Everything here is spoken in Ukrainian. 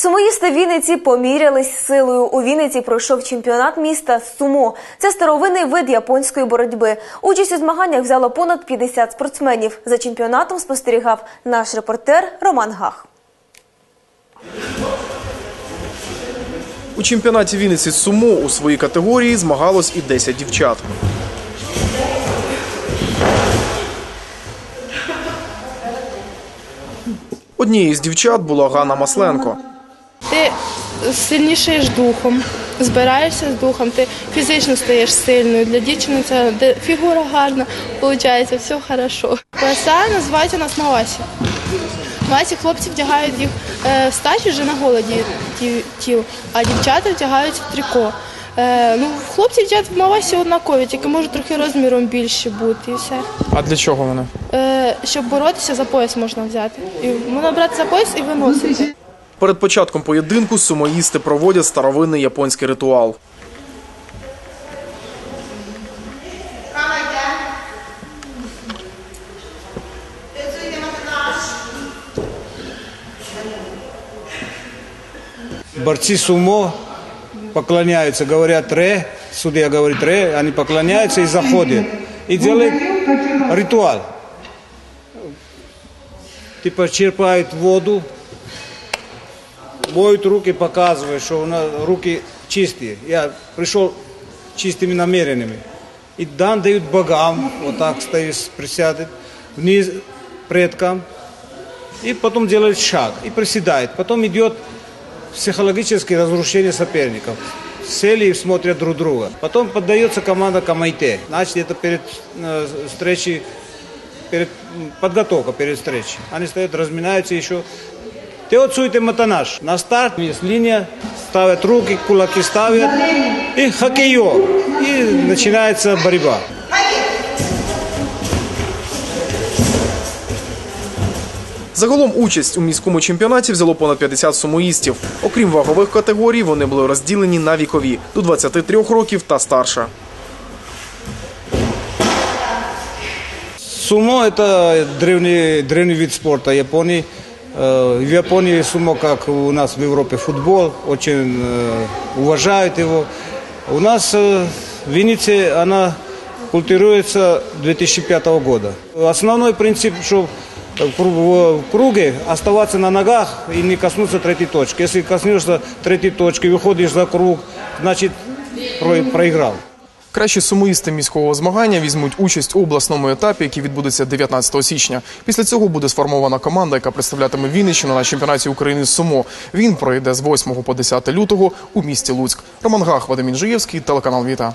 Сумоїсти Вінниці помірялись силою. У Вінниці пройшов чемпіонат міста сумо. Це старовинний вид японської боротьби. Участь у змаганнях взяло понад 50 спортсменів. За чемпіонатом спостерігав наш репортер Роман Гах. У чемпіонаті Вінниці сумо у своїй категорії змагалось і 10 дівчат. Однією з дівчат була Ганна Масленко. Ти сильнішаєш духом, збираєшся з духом, ти фізично стаєш сильною. Для дівчини це фігура гарна, виходить, все хорошо. Пояса називають у нас мавасі. Мавасі хлопці вдягають їх е, стачі вже на голоді тіл, а дівчата вдягають в тріко. Е, ну, хлопці дівчат в мавасі однакові, тільки можуть трохи розміром більше бути і все. А для чого вони? Е, щоб боротися, за пояс можна взяти. І можна брати за пояс і виносити. Перед початком поєдинку сумоїсти проводять старовинний японський ритуал. борцы сумо поклоняются, говорят ре, судья говорит ре, они поклоняются и заходят. И делают ритуал. Типа черпают воду, моют руки, показывают, что у нас руки чистые. Я пришел чистыми намерениями. И дан дают богам, вот так стоит, присядет, вниз предкам. И потом делает шаг и приседает. Потом идет психологическое разрушение соперников. Сели и смотрят друг друга. Потом поддается команда Камайте. Значит, это перед э, встречей, перед, подготовка перед встречей. Они стоят, разминаются еще. Ты вот суете матанаш. На старт есть линия, ставят руки, кулаки ставят. И хоккейо. И начинается борьба. Загалом участь у міському чемпіонаті взяло понад 50 сумоїстів. Окрім вагових категорій, вони були розділені на вікові до 23 років та старше. Сумо – это древний, древний вид спорта Японии. Э, В Японии сумо, как у нас в Европе футбол, очень э, уважают его. У нас э, в Виннице она культивируется 2005 года. Основной принцип, что в кру- в круге оставаться на ногах и не коснуться третьей точки. Если коснешься третьей точки, выходишь за круг, значит про- проиграл. Кращі сумоїсти міського змагання візьмуть участь у обласному етапі, який відбудеться 19 січня. Після цього буде сформована команда, яка представлятиме Вінниччину на чемпіонаті України з сумо. Він пройде з 8 по 10 лютого у місті Луцьк. Роман Гах, Вадим Інжиєвський, телеканал Віта.